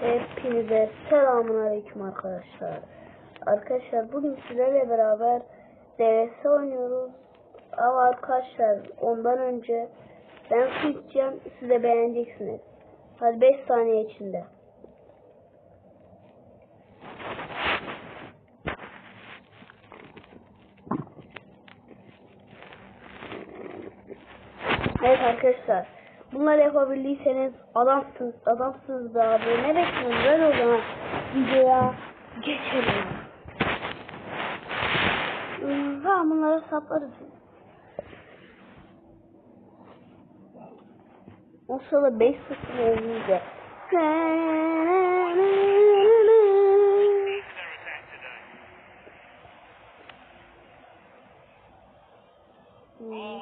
Hepinize selamun aleyküm arkadaşlar. Arkadaşlar bugün sizlerle beraber DRS oynuyoruz. Ama arkadaşlar ondan önce ben su içeceğim. Siz de beğeneceksiniz. Hadi 5 saniye içinde. Evet arkadaşlar. Bunları yapabildiyseniz adamsınız, adamsınız be abi. Ne bekliyorsunuz? Ben o zaman videoya geçelim. Tamam bunları saplarız. O sırada 5 sıfır olunca. Hmm.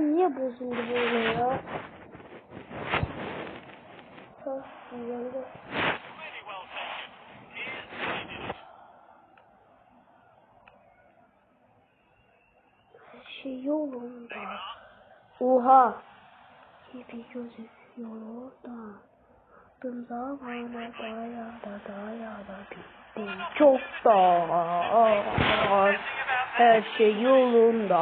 Niye bozuldu böyle ya? Zidane. Her şey yolunda. Oha. Gibi gözüküyor orada. Tüm zamana daya da daya da bitti. Çok da her şey yolunda.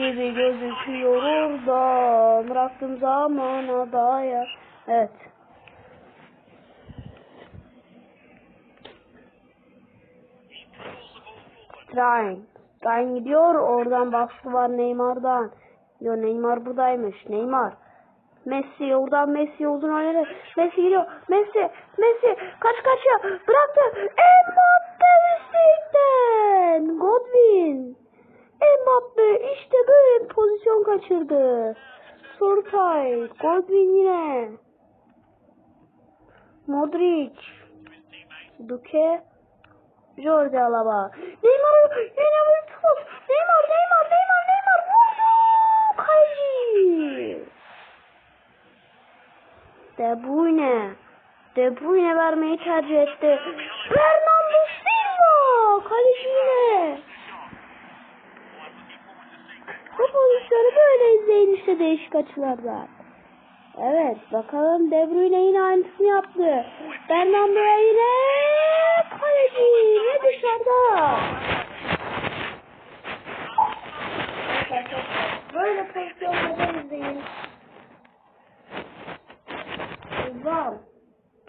Gibi gözüküyor orada. Bıraktım zamana daya. Evet. Strain. Strain gidiyor. Oradan baskı var Neymar'dan. Yo Neymar buradaymış. Neymar. Messi oradan Messi uzun oynadı. Messi gidiyor. Messi. Messi. Kaç kaç ya. Bıraktı. Mbappe üstten. Godwin. Mbappe işte böyle bir pozisyon kaçırdı. Sortay. Godwin yine. Modric. Duke. Jordi Alaba. Neymar yine bir top. Neymar, Neymar, Neymar, Neymar. Vurdu. Kaleci. De Bruyne. De Bruyne vermeyi tercih etti. Fernando Silva. Kaleci yine. Pozisyonu böyle izleyin işte değişik açılardan. Evet bakalım De Bruyne yine aynısını yaptı. Fernando'ya yine kaleci yine dışarıda. Böyle pozisyonları izleyin. Rival.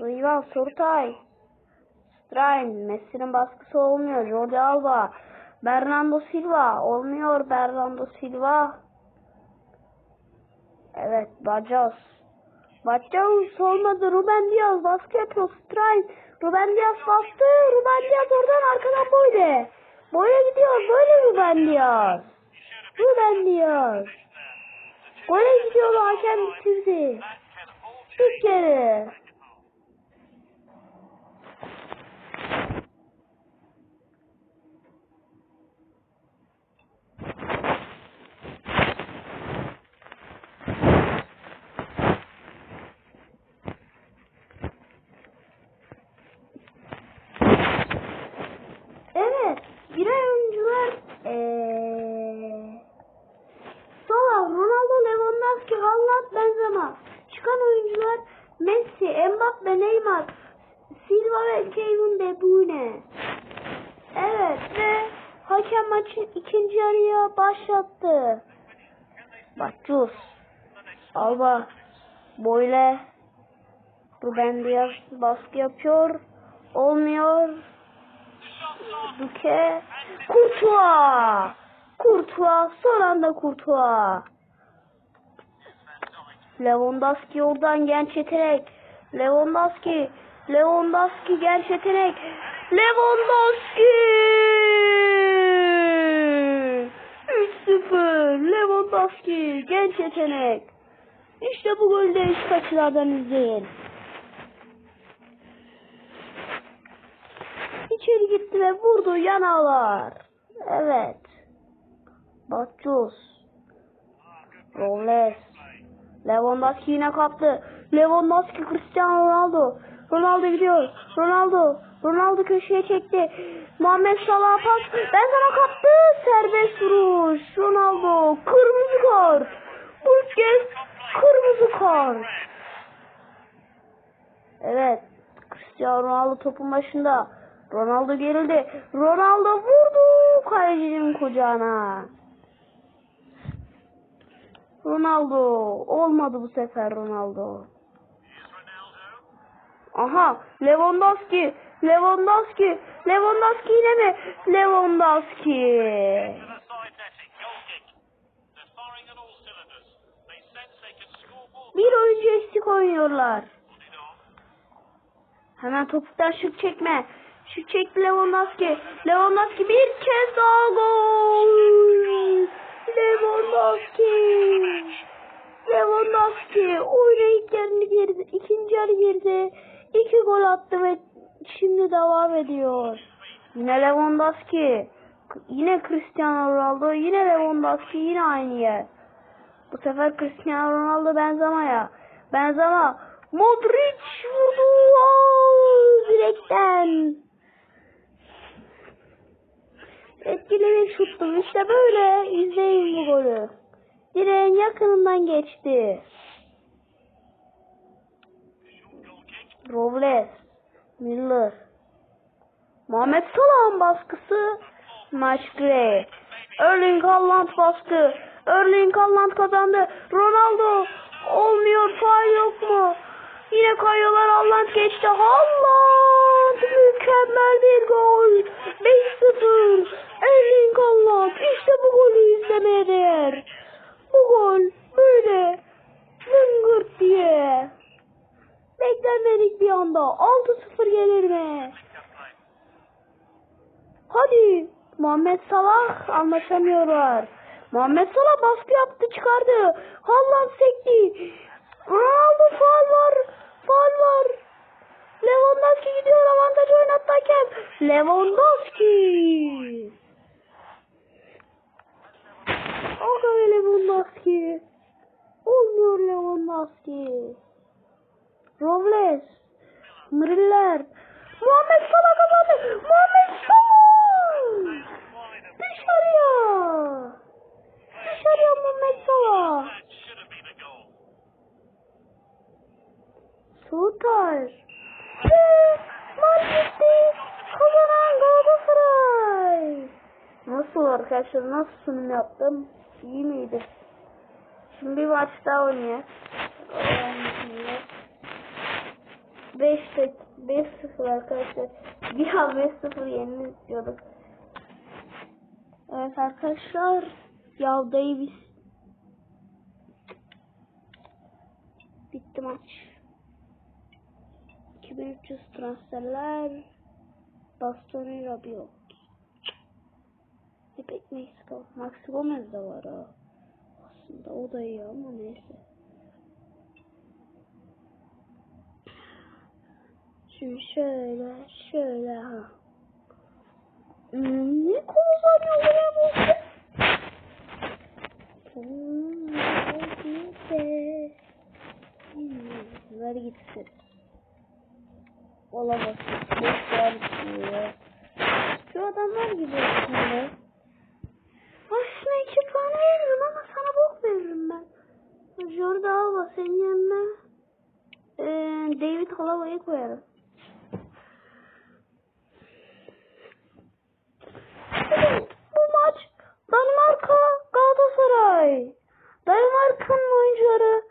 Rival Sortay. Strain. Messi'nin baskısı olmuyor. Jordi Alba. Bernardo Silva. Olmuyor Bernardo Silva. Evet Bacos. Bacos olmadı. Ruben Diaz baskı yapıyor. Strain. Ruben Diaz bastı. Ruben Diaz oradan arkadan böyle. Böyle gidiyor. Böyle Ruben Diaz. Ruben Diaz. Gole gidiyor hakem bitirdi. Bir kere. Evet, giren oyuncular eee Salah, Ronaldo, Lewandowski, Haaland, Benzema. Çıkan oyuncular Messi, Mbappe, Neymar, Silva ve Kevin De Bruyne. Evet ve hakem maçın ikinci yarıya başlattı. Bacus, Alba, Boyle, Ruben Diaz baskı yapıyor. Olmuyor. Duke, Kurtuğa. Kurtuğa, son anda Kurtuğa. Lewandowski oradan genç yetenek. Lewandowski, Lewandowski genç yetenek. Lewandowski! 3-0. Lewandowski genç yetenek. İşte bu golü de üst açılardan izleyin. İçeri gitti ve vurdu yanalar. Evet. Batçuz. Robles. Lewandowski yine kaptı. Lewandowski Cristiano Ronaldo. Ronaldo gidiyor. Ronaldo. Ronaldo köşeye çekti. Muhammed Salah pas. Ben sana kaptı. Serbest vuruş. Ronaldo. Kırmızı kart. Bu kez kırmızı kart. Evet. Cristiano Ronaldo topun başında. Ronaldo gerildi. Ronaldo vurdu kalecinin kucağına. Ronaldo. Olmadı bu sefer Ronaldo. Aha Lewandowski. Lewandowski. Lewandowski yine mi? Lewandowski. Bir oyuncu eksik oynuyorlar. Hemen topuktan şut çekme. Şut çekti Lewandowski. Lewandowski bir kez daha gol. Lewandowski. Lewandowski oyuna ilk yarını girdi. ikinci yarı girdi. İki gol attı ve şimdi devam ediyor. Yine Lewandowski. Yine Cristiano Ronaldo. Yine Lewandowski. Yine aynı yer. Bu sefer Cristiano Ronaldo Benzema'ya. Benzema. Modric vurdu. Direkten. Etkili bir şuttu. İşte böyle. İzleyin bu golü. Direğin yakınından geçti. Robles. Miller. Muhammed Salah'ın baskısı. Maç Gray. Erling Haaland baskı. Erling Haaland kazandı. Ronaldo. Olmuyor. Faal yok mu? Yine kayıyorlar. Haaland geçti. Haaland. Mükemmel bir gol. 5-0. Erling Haaland. İşte bu golü izlemeye değer. Bu gol böyle zıngırt diye. Beklenmedik bir anda 6-0 gelir mi? Hadi Muhammed Salah anlaşamıyorlar. Muhammed Salah baskı yaptı çıkardı. Haaland sekti. Ronaldo faal var. Faal var. Lewandowski gidiyor avantaj oynattı hakem. Lewandowski. Aga be Lewandowski. Olmuyor Lewandowski. Robles. Mıriller. Muhammed Salah kazandı. Muhammed Salah. Dışarıya. Dışarıya Muhammed Salah. Sutar. Ve Madrid'i kazanan Galatasaray. Nasıl arkadaşlar? Nasıl sunum yaptım? İyi miydi? Şimdi bir maç daha oynayalım. 5 5-0 arkadaşlar. Bir an 5-0 yenini istiyorduk. Evet arkadaşlar. Ya Davis. Bitti maç. 2300 transferler. Bastoni Rabiot. Hep Meksika. Maxi Gomez de var ha. Aslında o da iyi ama neyse. Şimdi şöyle şöyle ha. Hmm, ne kullanıyor bu? Hmm. Hmm, ver gitsin. Olamaz. Boş ver diyor. Şu adamlar gidiyor şimdi. Aslında iki puan veririm ama sana bok veririm ben. Jordi Alba senin yanına ee, David Halava'yı koyarım. Bu maç Danimarka Galatasaray. Danimarka'nın oyuncuları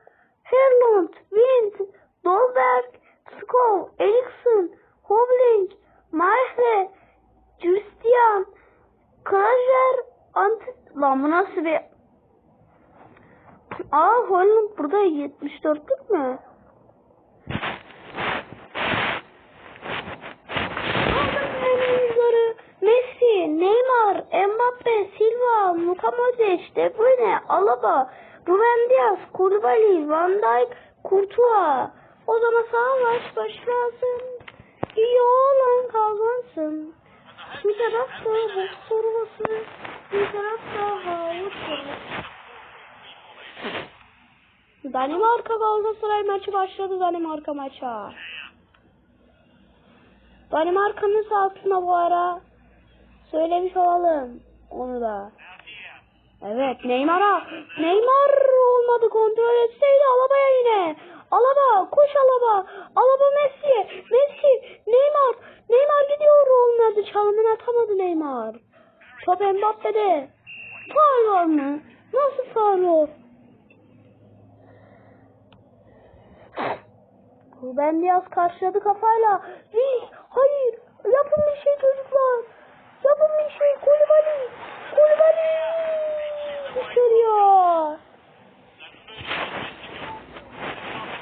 Herlund, Wind, Dolberg, Skov, Eriksen, Hobling, Mahle, Justian, Krajer, Ant... Lan bu nasıl bir... Aa Holland burada 74'lük mü? Messi, Neymar, Mbappe, Silva, Luka Modric, De Bruyne, Alaba, Ruben Dias, Koulibaly, Van Dijk, Courtois. O zaman sağ baş başlasın. İyi olan kazansın. Bir tarafta boks sorması, bir tarafta havuz sorması. Danimarka Galatasaray maçı başladı Danimarka maça. Danimarka'nın sahasında bu ara söylemiş olalım onu da. Evet Neymar'a Neymar olmadı kontrol etseydi Alaba'ya yine. Alaba koş Alaba. Alaba Messi. Messi Neymar. Neymar gidiyor olmadı çalımını atamadı Neymar. Top Mbappe'de. Faul var mı? Nasıl faul Ruben Diaz karşıladı kafayla. Değil. Hayır. Yapın bir şey çocuklar. Yapın bir şey. Kulübali. Kulübali. Dışarıya.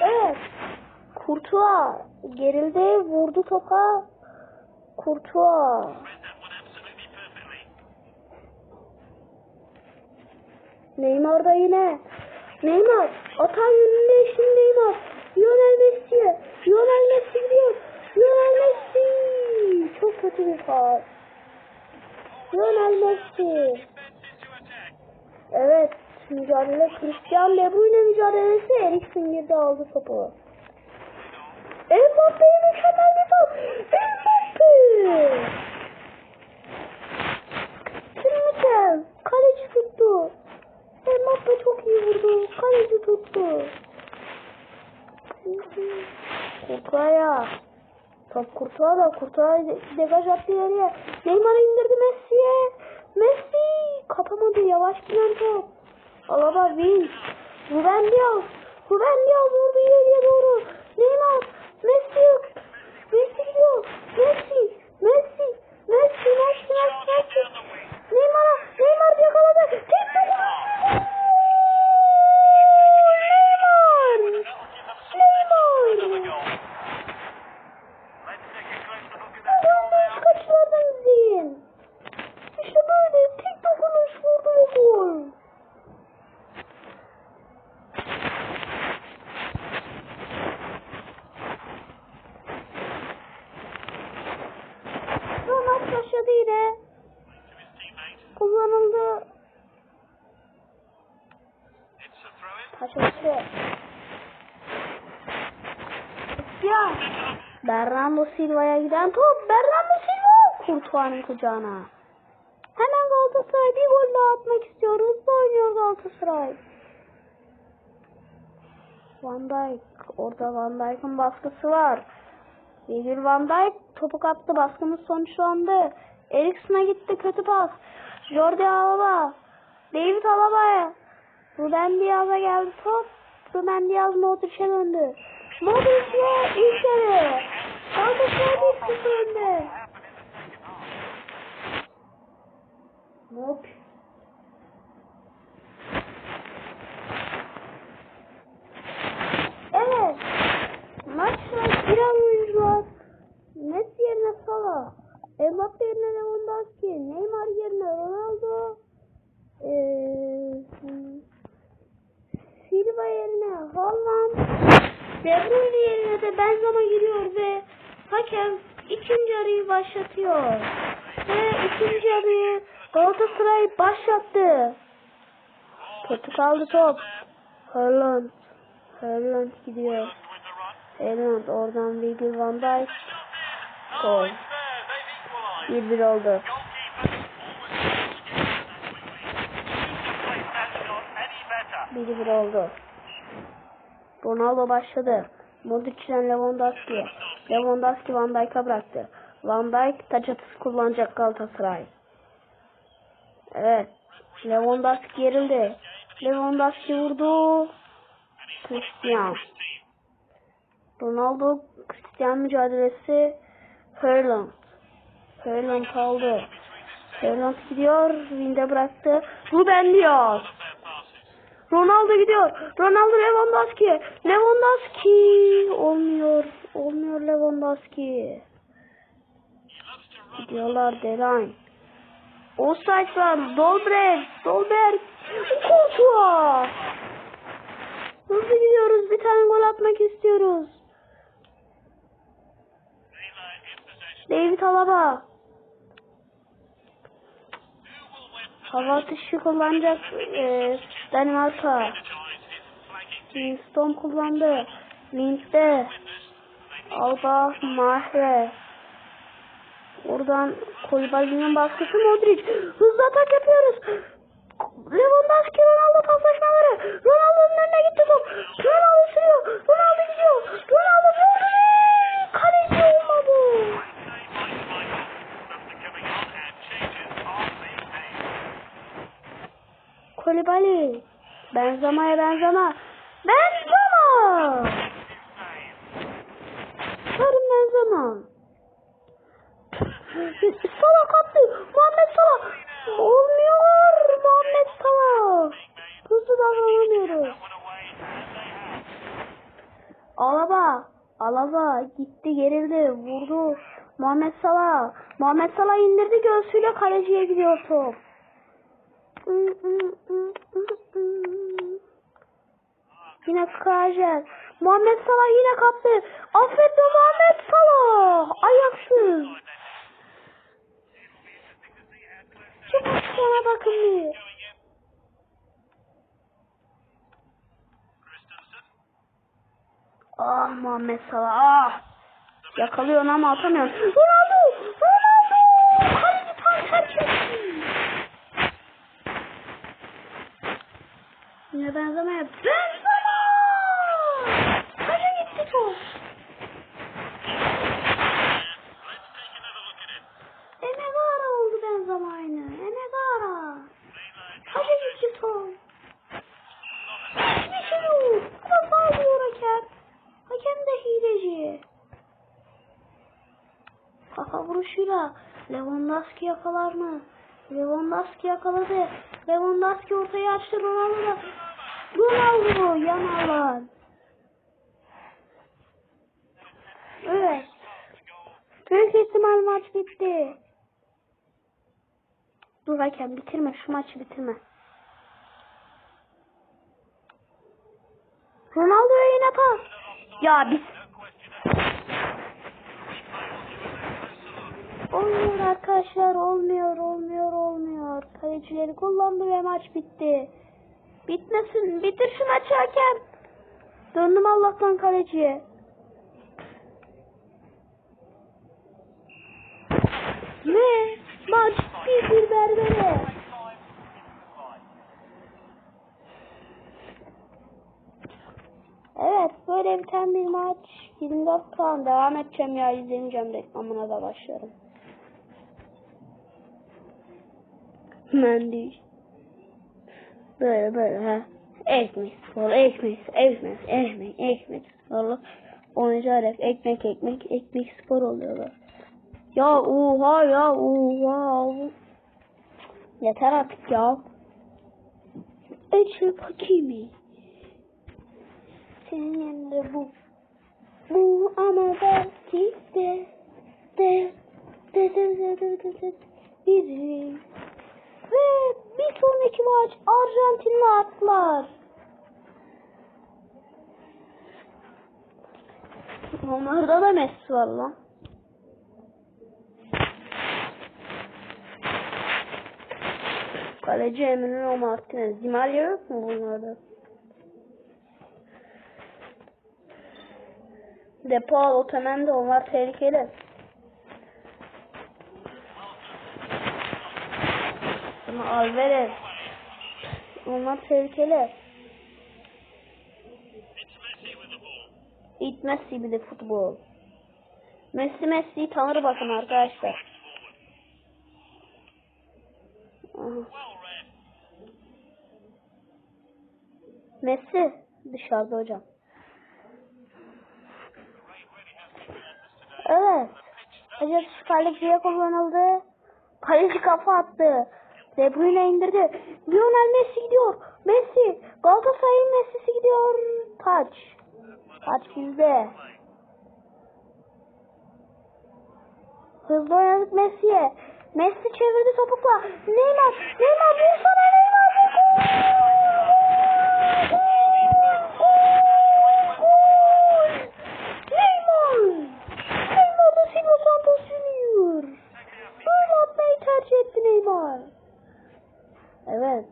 Evet. Kurtuğa gerildi. Vurdu topa. Kurtuğa. Neymar da yine. Neymar. Atan yönünde şimdi Neymar. Lionel Messi. Lionel Messi gidiyor. Lionel Messi. Çok kötü bir faul. Lionel Messi. Evet. Mücadele Christian De Bruyne mücadelesi. Eriksen girdi aldı topu. Mbappe mükemmel bir top. Mbappe. Kimmikel. Kaleci tuttu. Mbappe çok iyi vurdu. Kaleci tuttu. Kurtuaya. Top Kurtuğa da Kurtuğa degaj attı yere. Neymar'ı indirdi Messi'ye. Messi kapamadı yavaş giden top. Alaba Vinç. Ruben Diaz. Ruben Diaz vurdu ileriye doğru. Neymar. Messi yok. Messi gidiyor. Messi. Messi. Messi. Messi. Messi. Messi. Neymar'a. Neymar yakaladı. Tek dokunuş. Neymar. Neymar. Let's take a closer look at that goal Dönmüş now. kaçlardan izleyin. İşte böyle tek dokunuş vurdu gol. Ve maç başladı yine. To his teammate. Kullanıldı. It's a throw-in. Taş atı. Ya. Bernardo Silva'ya giden top. Bernardo Kurtuğa'nın kucağına. Hemen Galatasaray bir gol daha atmak istiyor. Hızlı oynuyor Galatasaray. Van Dijk. Orada Van Dijk'ın baskısı var. Virgil van Dijk topu kaptı. Baskımız sonuçlandı. Eriksen'a gitti. Kötü pas. Jordi Alba. David Alaba'ya. Ruben Diaz'a geldi top. Ruben Diaz Modric'e döndü. Modric'e yarı. Galatasaray bir sıfır önde. Hop. Evet. Maçta giren oyuncular Messi yerine Salah, Mbappe yerine Lewandowski, Neymar yerine Ronaldo, ee, Silva yerine Haaland, De Bruyne yerine de Benzema giriyor ve hakem ikinci yarıyı başlatıyor. Ve ikinci yarıyı Galatasaray başlattı. Kötü kaldı top. Haaland. Haaland gidiyor. Haaland oradan Virgil van Dijk. Gol. Oh, it's there. They've equalised. 1-1 oldu. Better. 1-1 oldu. Ronaldo başladı. Modric'den Lewandowski. Lewandowski Van Dijk'a bıraktı. Van Dijk taç atısı kullanacak Galatasaray. Evet. Lewandowski gerildi. Lewandowski vurdu. Christian. Ronaldo Christian mücadelesi Haaland. Haaland kaldı. Haaland gidiyor. Vinde bıraktı. Ruben passes. Ronaldo gidiyor. Ronaldo Lewandowski. Lewandowski. Olmuyor. Olmuyor Lewandowski. Gidiyorlar Deline. O sayfan Dolberg, Dolberg koltuğa. Hızlı gidiyoruz. Bir tane gol atmak istiyoruz. David Alaba. Hava atışı kullanacak e, Danimarka. Winston kullandı. Link'te. Alba Mahre. Oradan Kolibali'nin baskısı Modric. Hızlı atak yapıyoruz. Lewandowski Ronaldo paslaşmaları. Ronaldo'nun önüne gitti top. Ronaldo sürüyor. Ronaldo gidiyor. Ronaldo vurdu. Kaleci olmadı. Save by Michael. After coming on and changes are being made. Kolibali. Benzema'ya Benzema. Benzema. Sarın Benzema. Salah kaptı. Muhammed Salah. Olmuyor. Muhammed Salah. Hızlı davranamıyoruz. One away and they have. Alaba. Alaba gitti gerildi. Vurdu. Muhammed Salah. Salah indirdi göğsüyle kaleciye gidiyor top. Yine Kajer. Muhammed Salah yine kaptı. Affetti Muhammed Salah. Ayaksız. Şu pozisyona bakın bir. Ah Muhammed Salah ah. Yakalıyorsun ama atamıyorsun. Kaleci tam terk etti. Yine benzemeye. Benzema! Kaça gitti top? Let's take another look at it. Emegara oldu Benzema aynı. Emegara. Kaça gitti top? Hiçbir şey yok. Ama bağlıyor hakem. Hakem de hileci. Kafa vuruşuyla Lewandowski yakalar mı? Lewandowski yakaladı. Lewandowski ortaya açtı Ronaldo da. Ronaldo yanarlar. Evet. Büyük ihtimal maç bitti. Dur hakem bitirme şu maçı bitirme. Ronaldo'ya yine pas. Ya biz Olmuyor arkadaşlar olmuyor olmuyor olmuyor. Kalecileri kullandı ve maç bitti. Bitmesin bitir şu maçı hakem. Döndüm Allah'tan kaleciye. Ve maç bir bir berbere. Evet böyle biten bir maç. 24 puan devam edeceğim ya izlemeyeceğim reklamına da başlarım. Mendy. Böyle böyle ha. Ekmek spor, ekmek, ekmek, ekmek, ekmek sporlu. Oyuncarak ekmek, ekmek, ekmek spor oluyorlar. Ya oha ya oha. Yeter artık ya. Ece Hakimi. Senin yanında bu. Bu ama belki de de de de de de de de bizim. Ve bir sonraki maç Arjantin'le atlar. Onlarda da Messi var lan. Kaleci Emiliano Martinez. Di Maria yok mu bunlarda? Depo Otamendi onlar tehlikeli. Ama Alvarez. Onlar tehlikeli. It's Messi bir de futbol. Messi Messi'yi tanır bakın arkadaşlar. Messi dışarıda hocam. Evet. Acaba Süper Lig'de kullanıldı. Kaleci kafa attı. De Bruyne indirdi. Lionel Messi gidiyor. Messi. Galatasaray'ın Messi'si gidiyor. Taç. Taç bizde. Hızlı oynadık Messi'ye. Messi çevirdi topukla. Neymar. Neymar vursana Neymar. Vur. Gol! Neymar. Da Silva Santos Junior. Böyle atmayı tercih etti Neymar. Evet.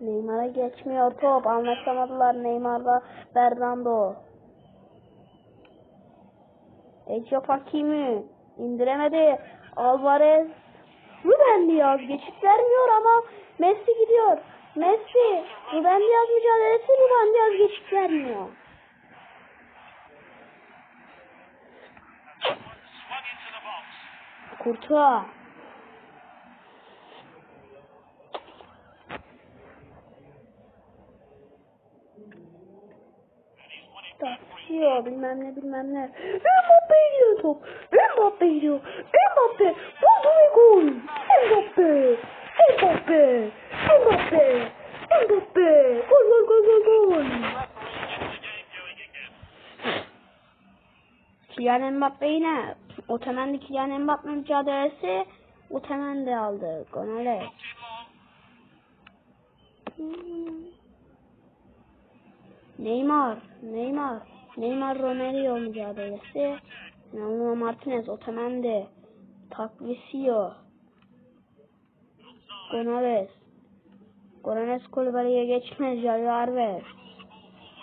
Neymar'a geçmiyor top. Anlaşamadılar Neymar'la Fernando. Ecef Hakimi indiremedi. Alvarez Ruben Diaz geçit vermiyor ama Messi gidiyor. Messi Ruben Diaz mücadelesi Ruben Diaz geçit vermiyor. Kurtuğa. Tartışıyor bilmem ne bilmem ne. Mbappe gidiyor top. Mbappe gidiyor. Mbappe. Buldu ve gol. Mbappe. Mbappe. Mbappe. Mbappe. Gol gol gol gol gol. Kylian Mbappe yine. Otemen'de Kylian Mbappe mücadelesi. Otemen de aldı. Gonale. Neymar, Neymar, Neymar Romero mücadelesi. Nuno Martinez, Otamendi, Takvisio, Gonales, Gonales Kulüberi'ye geçmez, Javi Alves.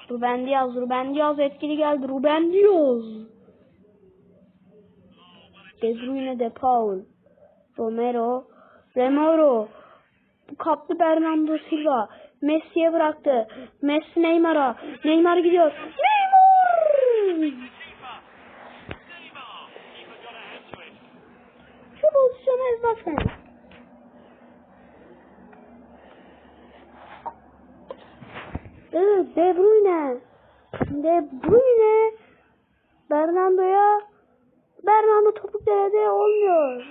Ruben Diaz, Ruben Diaz etkili geldi, Ruben Diaz. De Bruyne de Paul, Romero, Remoro, kaptı Bernardo Silva. Messi'ye bıraktı. Messi Neymar'a. Neymar gidiyor. Neymar! İt. Şu pozisyonu ezbersen. Evet, De Bruyne. De Bruyne. Bernardo'ya. Bernardo topuk derede olmuyor.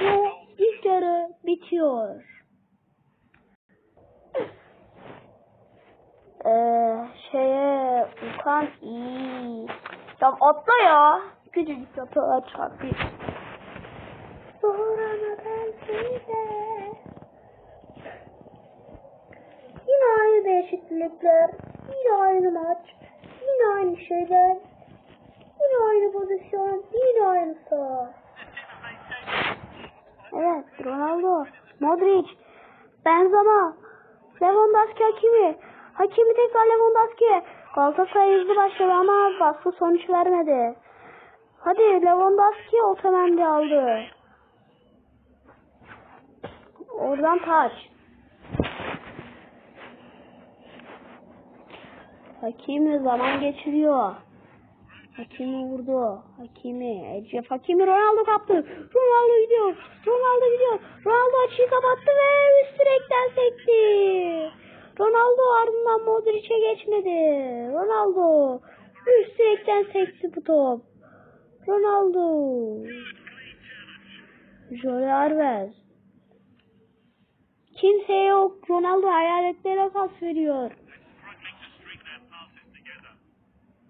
Ve ilk yarı bitiyor. Ee, şeye Ukan iyi. Ya atla ya. Küçücük yapıyorlar çarpıyor. Sonra belki de. Yine aynı değişiklikler. Yine aynı maç. Yine aynı şeyler. Yine aynı pozisyon. Yine aynı saha. Evet, Ronaldo, Modric, Benzema, Lewandowski Hakimi. Hakimi tekrar Lewandowski. Galatasaray hızlı başladı ama baskı sonuç vermedi. Hadi Lewandowski Otamendi aldı. Oradan taç. Hakimi zaman geçiriyor. Hakimi vurdu. Hakimi. Ecef Hakimi Ronaldo kaptı. Ronaldo gidiyor. Ronaldo gidiyor. Ronaldo açıyı kapattı ve üst direkten sekti. Ronaldo ardından Modric'e geçmedi. Ronaldo üst direkten sekti bu top. Ronaldo. Jole Alves. Kimse yok. Ronaldo hayaletlere pas veriyor.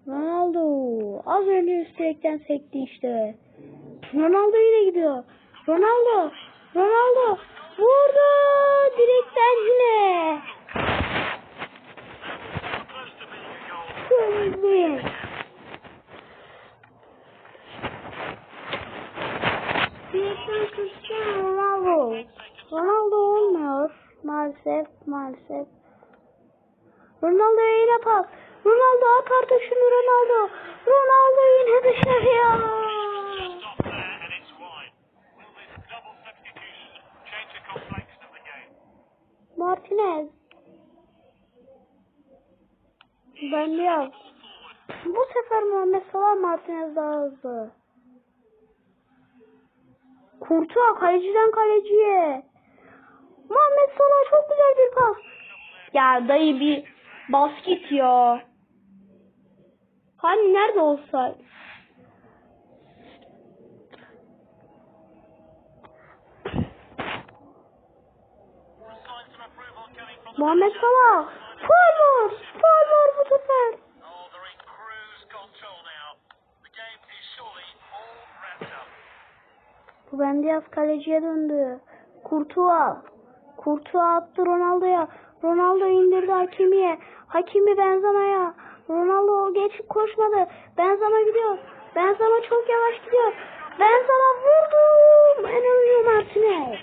Ronaldo az önce üst direkten sekti işte. Ronaldo yine gidiyor. Ronaldo, Ronaldo vurdu direkten yine. Being a goal. Kırmızı. Direkten Ronaldo. Ronaldo olmuyor. Maalesef, maalesef. Ronaldo yine pas. Ronaldo at artık Ronaldo. Ronaldo yine dışarıya. Ben biraz. Bu sefer Muhammed Salah Martinez daha hızlı. Kurtuğa kaleciden kaleciye. Muhammed Salah çok güzel bir pas. Ya dayı bir basket ya. Hani nerede olsa. Muhammed Salah. Faul var bu sefer. Bu Bendiyaz kaleciye döndü. Kurtuğa. Kurtuğa attı Ronaldo'ya. Ronaldo indirdi Hakimi'ye. Hakimi Benzema'ya. Ronaldo geç koşmadı. Benzema gidiyor. Benzema çok yavaş gidiyor. Benzema vurdu. Emilio Martinez.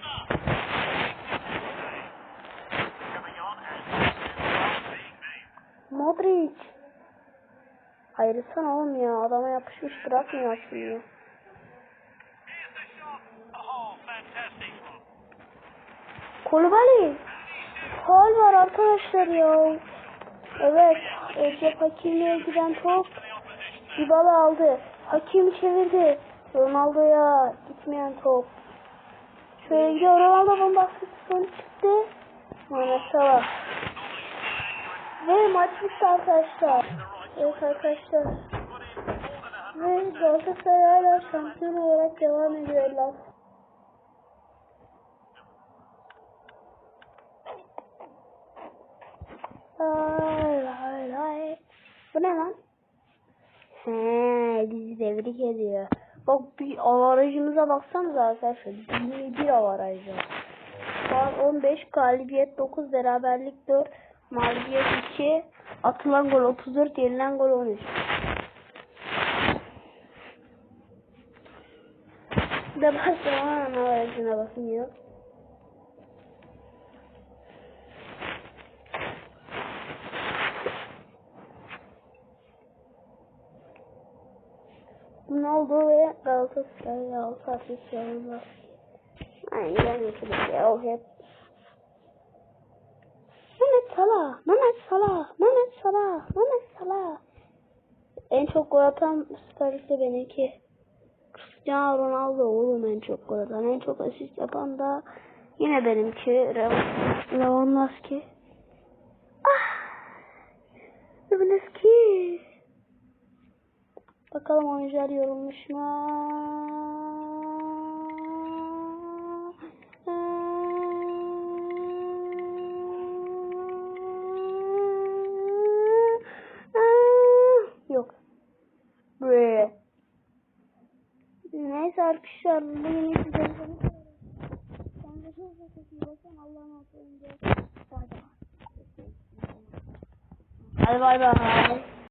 Modric. Hayırlısan oğlum ya. Adama yapışmış bırakmıyor fantastic. Kulübali. Faul var arkadaşlar ya. Evet. Recep Hakimi'ye giden top. Dybala aldı. Hakim çevirdi. Ronaldo'ya gitmeyen top. Şöyle gidiyor. Ronaldo bombastik son çıktı. Mehmet. Ve maç bitti arkadaşlar. Evet arkadaşlar. Ve Galatasaray hala şampiyon olarak devam ediyorlar. Lay lay lay. Bu ne lan? He, bizi tebrik ediyor. Bak bir avarajımıza baksanıza arkadaşlar. 21 avarajı. Puan 15, galibiyet 9, beraberlik 4, mağlubiyet 2, atılan gol 34, yenilen gol 13. Bir de Barcelona'nın avarajına bakın ya. Ronaldo ve Galatasaray altı atış yolunda. Aynen mesela ya o hep. Salah, Mehmet Salah, Mehmet Salah, Mehmet Salah. En çok gol atan Süper Lig'de benimki. Cristiano Ronaldo oğlum en çok gol atan. En çok asist yapan da yine benimki. Lewandowski. Ah! Lewandowski. Bakalım oyuncular yorulmuş mu? Yok. Bre. Arkadaşlar bugün size Kendinize çok iyi bakın. Allah'a emanet olun. Hadi bay bay.